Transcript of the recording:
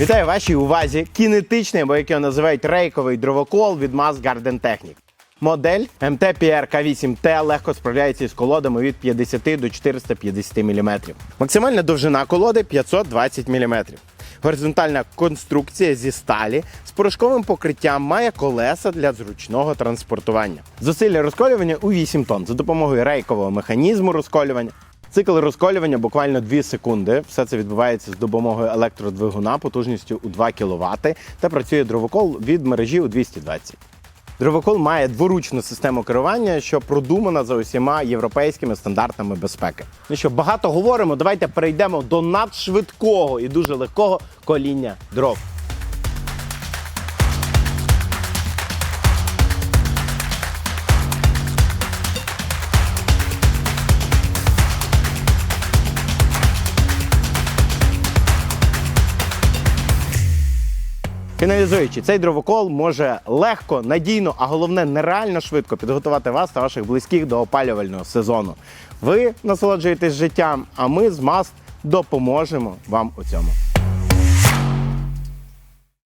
Вітаю вашій увазі кінетичний, або як його називають рейковий дровокол від Mass Garden Technic. Модель MT-PR K8T легко справляється із колодами від 50 до 450 мм. Максимальна довжина колоди 520 мм. Горизонтальна конструкція зі сталі з порошковим покриттям має колеса для зручного транспортування. Зусилля розколювання у 8 тонн за допомогою рейкового механізму розколювання. Цикл розколювання буквально 2 секунди. Все це відбувається з допомогою електродвигуна потужністю у 2 кВт та працює дровокол від мережі у 220. Дровокол має дворучну систему керування, що продумана за усіма європейськими стандартами безпеки. Ну що, багато говоримо, давайте перейдемо до надшвидкого і дуже легкого коління дров. Фіналізуючи, цей дровокол може легко, надійно, а головне нереально швидко підготувати вас та ваших близьких до опалювального сезону. Ви насолоджуєтесь життям, а ми з МАСТ допоможемо вам у цьому.